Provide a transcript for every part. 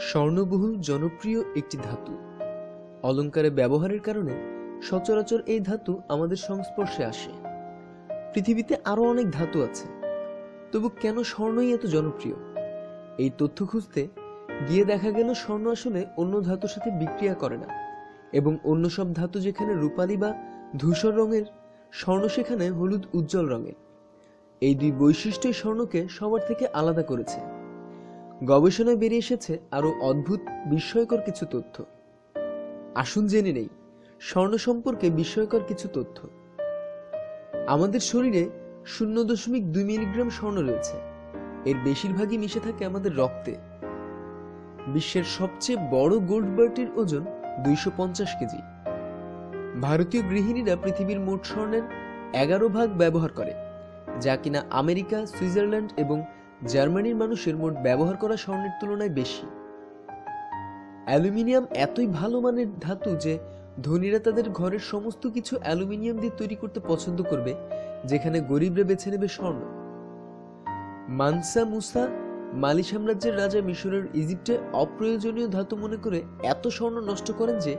স্বর্ণবহুল, জনপ্রিয় একটি ধাতু। অলঙ্কারে ব্যবহারের কারণে সচরাচর এই ধাতু আমাদের সংস্পর্শে আসে। পৃথিবীতে আরও অনেক ধাতু আছে। তবু কেন স্বর্ণই এত জনপ্রিয়? এই তথ্য খুঁজতে গিয়ে দেখা গেল স্বর্ণ আসলে অন্য ধাতুর সাথে বিক্রিয়া করে না এবং অন্য সব ধাতু যেখানে রূপালী বা ধূসর রঙের, স্বর্ণ সেখানে হলুদ উজ্জ্বল রঙের। এই দুই বৈশিষ্ট্যই স্বর্ণকে সবার থেকে আলাদা করেছে। গবেষণায় বেরিয়ে এসেছে আরও অদ্ভুত, বিস্ময়কর কিছু তথ্য। আসুন জেনে নেই, স্বর্ণ সম্পর্কে বিস্ময়কর কিছু তথ্য। আমাদের শরীরে শূন্য দশমিক দুই মিলিগ্রাম স্বর্ণ রয়েছে। এর বেশিরভাগই মিশে থাকে আমাদের রক্তে। বিশ্বের সবচেয়ে বড় গোল্ড বারটির ওজন দুইশো পঞ্চাশ কেজি। ভারতীয় গৃহিণীরা পৃথিবীর মোট স্বর্ণের এগারো ভাগ ব্যবহার করে, যা কিনা আমেরিকা, সুইজারল্যান্ড এবং জার্মানির মানুষের মোট ব্যবহার করা স্বর্ণের তুলনায় বেশি। অ্যালুমিনিয়াম এতই ভালো মানের ধাতু যে ধনীরা তাদের ঘরের সমস্ত কিছু অ্যালুমিনিয়াম দিয়ে তৈরি করতে পছন্দ করবে, যেখানে গরিবরা বেছে নেবে স্বর্ণ। মানসা মুসা, মালি সাম্রাজ্যের রাজা মিশরের ইজিপ্টে অপ্রয়োজনীয় ধাতু মনে করে এত স্বর্ণ নষ্ট করেন যে,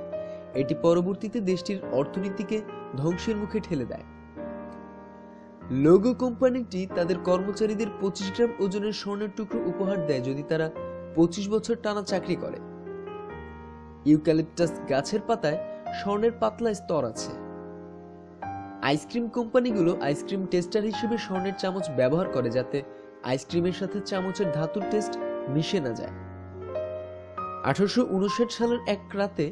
এটি পরবর্তীতে দেশটির অর্থনীতিকে ধ্বংসের মুখে ঠেলে দেয়। লোগো কোম্পানিটি তাদের কর্মচারীদের পঁচিশ গ্রাম ওজনের স্বর্ণের টুকরো উপহার দেয় যদি তারা পঁচিশ বছর টানা চাকরি করে। ইউক্যালিপটাস গাছের পাতায় স্বর্ণের পাতলা স্তর আছে। আইসক্রিম কোম্পানিগুলো আইসক্রিম টেস্টার হিসেবে স্বর্ণের চামচ ব্যবহার করে যাতে আইসক্রিমের সাথে চামচের ধাতুর টেস্ট মিশে না যায়। আঠারোশো উনষাট সালের এক রাতে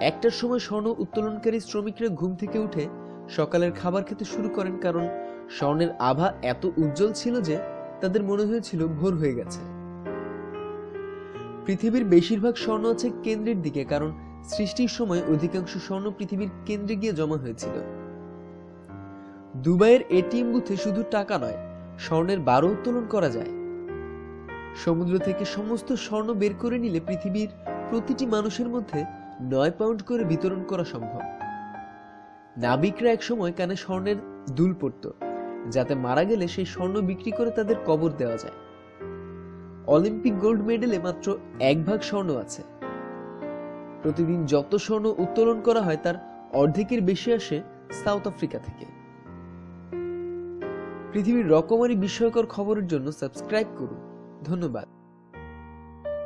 একটার সময় স্বর্ণ উত্তোলনকারী শ্রমিকরা ঘুম থেকে উঠে সকালের খাবার খেতে শুরু করেন কারণ স্বর্ণের আভা এত উজ্জ্বল ছিল যে তাদের মনে হয়েছিল ভোর হয়ে গেছে। পৃথিবীর বেশিরভাগ স্বর্ণ আছে কেন্দ্রের দিকে, কারণ সৃষ্টির সময় অধিকাংশ স্বর্ণ পৃথিবীর কেন্দ্রে গিয়ে জমা হয়েছিল। দুবাইয়ের এটিএম বুথে শুধু টাকা নয়, স্বর্ণের বারো উত্তোলন করা যায়। সমুদ্র থেকে সমস্ত স্বর্ণ বের করে নিলে পৃথিবীর প্রতিটি মানুষের মধ্যে নয় পাউন্ড করে বিতরণ করা সম্ভব। নাবিকরা একসময় কানে স্বর্ণের দুল পড়ত যাতে মারা গেলে সেই স্বর্ণ বিক্রি করে তাদের কবর দেওয়া যায়। অলিম্পিক গোল্ড মেডেলে মাত্র এক ভাগ স্বর্ণ আছে। প্রতিদিন যত স্বর্ণ উত্তোলন করা হয়, তার অর্ধেকের বেশি আসে সাউথ আফ্রিকা থেকে। পৃথিবীর রকমারি বিস্ময়কর খবরের জন্য সাবস্ক্রাইব করুন। ধন্যবাদ।